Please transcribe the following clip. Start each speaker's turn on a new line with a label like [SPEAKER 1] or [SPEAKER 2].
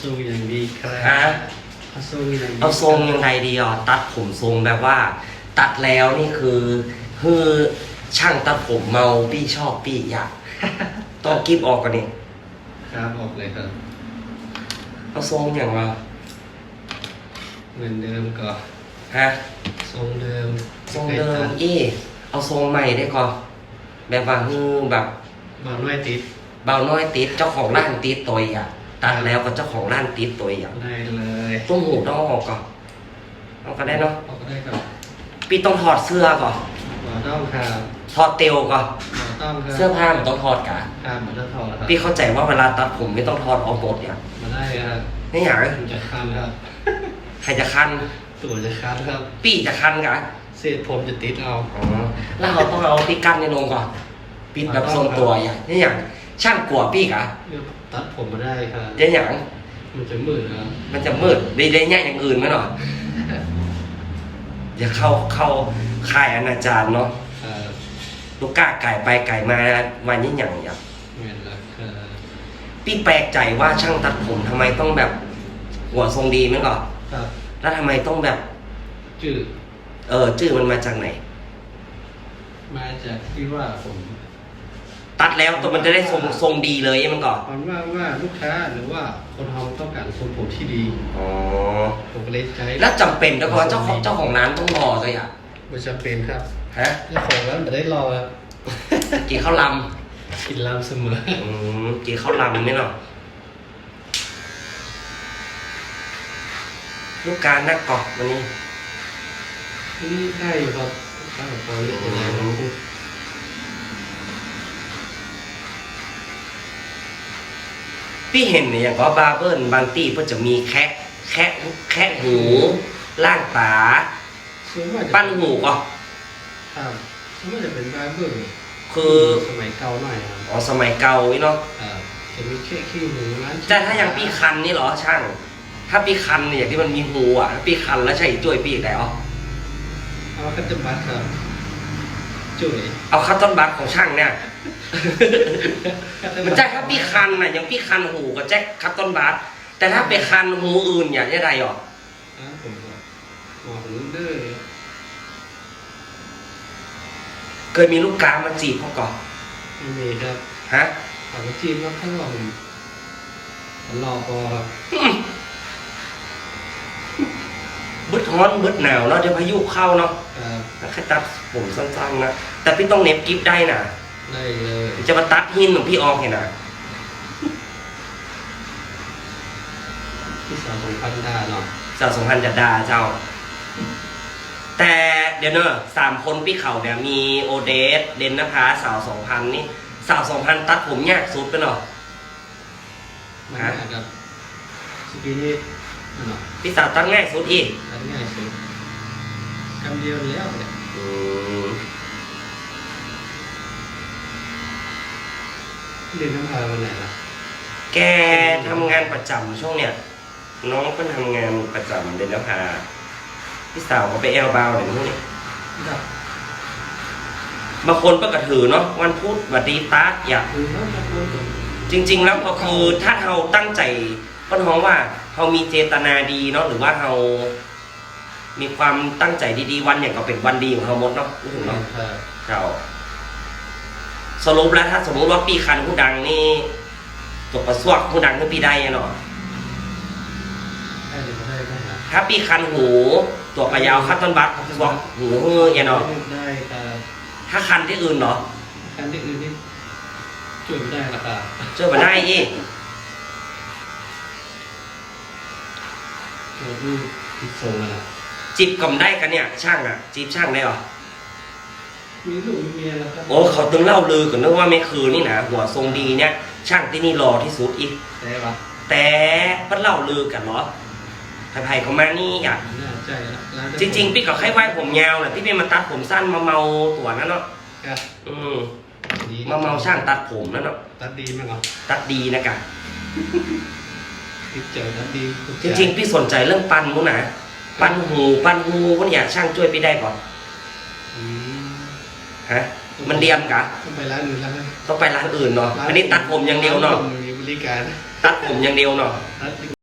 [SPEAKER 1] สู้อย่างดีครับ
[SPEAKER 2] ฮะ
[SPEAKER 1] เอาสู้อย่างดี
[SPEAKER 2] เอาทรงยังไงดีอะตัดผมทรงแบบว่า ตัดแล้วนี่คือคือช่างตัดผมเมาพี่ชอบพี่อยากต้องกิบออกกันนี่
[SPEAKER 1] ครับออกเลยครับ
[SPEAKER 2] เอาทรงอย่างว่า
[SPEAKER 1] เหมือนเดิมก็
[SPEAKER 2] ฮะ
[SPEAKER 1] ทรงเดิม
[SPEAKER 2] ทรงเดิมอีเอาทรงใหม่ได้ก่อนแบบว่าฮือแบบ
[SPEAKER 1] บอลน้อยติด
[SPEAKER 2] เบาน้อยติดเจ้าของร้านติดตัวอะ ตัดแล้วก็เจ้าของร้านติดตัวอย่าง
[SPEAKER 1] ได้เลย
[SPEAKER 2] ตุ้มหูต้องเอาออกก่อนเอาก็ได้เนาะ
[SPEAKER 1] ออกก็ได้ครับ
[SPEAKER 2] พี่ต้องถอดเสื้อก่อน
[SPEAKER 1] หมอต้องครับ
[SPEAKER 2] ถอดเตลก่อน
[SPEAKER 1] หมอต้องครับ
[SPEAKER 2] เสื้อผ้ามันต้องถอดกะ
[SPEAKER 1] ครับหมอต้องถอดครับ
[SPEAKER 2] พี่เข้าใจว่าเวลาตัดผมไม่ต้องถอดออกหมดอย่าง
[SPEAKER 1] มาได้ครับ
[SPEAKER 2] นี่อย่าง
[SPEAKER 1] ผมจะคันครับ
[SPEAKER 2] ใครจะคัน
[SPEAKER 1] ตัวจะคันครับ
[SPEAKER 2] ปี้จะคันกะ
[SPEAKER 1] เศษผมจะติดเอา
[SPEAKER 2] อ๋อแล้วเราต้องเอาพี่กั้นในลงก่อนปิดแบบทรงตัวอย่างนี่อย่าง ช่างกลัวพี่กะ
[SPEAKER 1] ตัดผมมาได้ครับ
[SPEAKER 2] เดี๋ยวอย่าง
[SPEAKER 1] มันจะมืดนะครับ
[SPEAKER 2] มันจะมืดได้ได้แง่อย่างอื่นไหมหน่อยอย่าเข้าเข้าค่ายอนาจารเนาะ
[SPEAKER 1] ครับ
[SPEAKER 2] ลูกก้าไก่ไปไก่มาวันนี้อย่างอย่าง
[SPEAKER 1] เงินละครับ
[SPEAKER 2] พี่แปลกใจว่าช่างตัดผมทำไมต้องแบบ หัวทรงดีไหมก่อน
[SPEAKER 1] ครับ
[SPEAKER 2] แล้วทำไมต้องแบบ
[SPEAKER 1] จืด
[SPEAKER 2] เออชื่อมันมาจากไหน
[SPEAKER 1] มาจากที่ว่าผม
[SPEAKER 2] ตัดแล้วตัวมันจะได้ทรงทรงดีเลยใช่ไหมันก่อน
[SPEAKER 1] ความว่าว่าลูกค้าหรือว่าคนทำต้องการทรงผมที่ดี
[SPEAKER 2] อ๋อ
[SPEAKER 1] ผมก็เลยใช้
[SPEAKER 2] แล้วจำเป็นแล้วก็เจ้าของเจ้าของร้านต้องรอเลยอะ
[SPEAKER 1] ไม่จำเป็นครับ
[SPEAKER 2] ฮะ
[SPEAKER 1] เจ้าของร้านไม่ได้รอครับ
[SPEAKER 2] กินข้าวล
[SPEAKER 1] กินลำเสมอำ
[SPEAKER 2] อืมกินข้าวลำนี่เนาะลูกการนักกอกวันนี้
[SPEAKER 1] นี่ได้อยู่ครับข้าวพอนี่เป็นไงบ้าง
[SPEAKER 2] พี่เห็นเนี่ยอย่างว่าบาร์เบิร์นบางตีเพื่อจะมีแคะแคะแคะหูล่างตา
[SPEAKER 1] ส่วนมากจะ
[SPEAKER 2] ปั้นหูก็
[SPEAKER 1] ครับส่วนมากจะเป็นบาร์เบอร์
[SPEAKER 2] คือ
[SPEAKER 1] สมัยเก่าหน่อยครับ
[SPEAKER 2] อ๋อสมัยเก่านี่เนาะ
[SPEAKER 1] ครับจะมีแค่ขี้หมูร้าน
[SPEAKER 2] แต่ถ้าอย่างปีคันนี่เหรอช่าง ถ้าปีคันเนี่ยอย่างที่มันมีหูอะถ้าปีคันแล้วใช่จุ้ยปีกได้อ๋อ
[SPEAKER 1] เอาคัตเตอร์บัตครับ จุ๋ย
[SPEAKER 2] เอาคัตตอนบัตของช่างเนี่ยมันใช่ถ้าปีคันน่ะอย่างปีคันหูก็แจ็คคัตตอนบัตแต่ถ้าไปคันหูอื่นอย่างนี้ไรหรอ
[SPEAKER 1] อ่าผมก็หมอผมเด้อ
[SPEAKER 2] เคยมีลูกค้ามาจีบเขาก่อน
[SPEAKER 1] ไม่มีครับ
[SPEAKER 2] ฮะ
[SPEAKER 1] ถามว่าจีนว่าข้างหลังผมรอพอครับ
[SPEAKER 2] บึดร้อนบึดหนาวเนาะเดี๋ยวพายุเข้าเนาะ
[SPEAKER 1] ครับ
[SPEAKER 2] แล้วแค่ตัดผมสั้นๆนะ แต่พี่ต้องเน็บกิฟได้นะ
[SPEAKER 1] ได้เลย
[SPEAKER 2] จะมาตัดหินของพี่ออกเห็นนะ
[SPEAKER 1] ที่สาวสองพันดาเนาะ
[SPEAKER 2] สาวสองพันจะดาเจ้า แต่เดี๋ยวเนอะสามคนพี่เขาเนี่ยมีโอเดสเดนนภาสาวสองพันนี่สาวสองพันตัดผมยากสุดไปเนาะ
[SPEAKER 1] มัน
[SPEAKER 2] ฮะ
[SPEAKER 1] ง่ายครับสกีนี่เนาะ
[SPEAKER 2] พี่สาวตัดง่ายสุดอีก
[SPEAKER 1] อันง่ายสุดคำเดียวแล้วเนี่ย
[SPEAKER 2] อืม
[SPEAKER 1] เรียนน้ำพาวันไหนล่ะ
[SPEAKER 2] แกทำงานประจำช่วงเนี้ยน้องก็ทำงานประจำเดนนภาพี่สาวก็ไปแอลบาวเดี๋ยวนี้
[SPEAKER 1] ครับ
[SPEAKER 2] บางคนก็กระถือเนาะวันพุธวันดีตาอยาก
[SPEAKER 1] คือเขาจะพูดถึง
[SPEAKER 2] จริง ๆ แล้วก็คือถ้าเราตั้งใจก็ท้องว่าเรามีเจตนาดีเนาะหรือว่าเรา มีความตั้งใจดีๆวันอย่างก็เป็นวันดีของเราหมดเนาะพูดถึงเนาะ
[SPEAKER 1] ครับ
[SPEAKER 2] เราสรุปแล้วถ้าสมมุติว่าปีคันผู้ดังนี่จบประสวกผู้ดังคือปีได้เนาะ
[SPEAKER 1] ได้หรือไม่ได้ได้ครับ
[SPEAKER 2] ถ้าปีคันหูตัวกระยาวคัดต้นบัตสวกหูเฮือเนาะ
[SPEAKER 1] ได้ครับ
[SPEAKER 2] ถ้าคันที่อื่นเนาะ
[SPEAKER 1] การที่อื่นนี่ช่วยไม่ได้ละครับ
[SPEAKER 2] เจอมาได้อีก
[SPEAKER 1] โอ้ดูผิดทรงแล้วนะ
[SPEAKER 2] จิบกับได้กันเนี่ย ช่างอะ จีบช่างได้เหรอ
[SPEAKER 1] มีลูกมีเมียแล้วครับ
[SPEAKER 2] โอ้เขาตึงเล่าลือกันนึกว่าไม่คือนี่นะหัวทรงดีเนี่ย ช่างที่นี่รอที่สุดอีก
[SPEAKER 1] แต่ว่า
[SPEAKER 2] แต่เพิ่นเล่าลือกันเหรอไผ่ๆเขามานี่อยาก
[SPEAKER 1] น่าใจละร้าน
[SPEAKER 2] จริง ๆ พี่ก็แค่ไว้ผมยาวแหละที่พี่มาตัดผมสั้นมาเมาตัวนั้นเนาะ
[SPEAKER 1] ครับ
[SPEAKER 2] อืม
[SPEAKER 1] ดี
[SPEAKER 2] มาเมาช่างตัดผมนั่นเนาะ
[SPEAKER 1] ตัดดีมั้งเหรอ
[SPEAKER 2] ตัดดีนะกะ
[SPEAKER 1] ติดเจอตัดดีถูก
[SPEAKER 2] จ
[SPEAKER 1] ใจ
[SPEAKER 2] ริงๆพี่สนใจเรื่องปันมุ้นะ ปันหูปันหูวันอยากช่างช่วยพี่ได้ก่อน
[SPEAKER 1] อืม
[SPEAKER 2] ฮะมันเดียมกะ
[SPEAKER 1] ต้องไปร้านอื่นแล้วนะ
[SPEAKER 2] ต้องไปร้านอื่นเนาะอันนี้ตัดผมอย่างเดียวเนาะ
[SPEAKER 1] มีบริการ
[SPEAKER 2] ตัดผมอย่างเดียวเนาะ
[SPEAKER 1] ตัด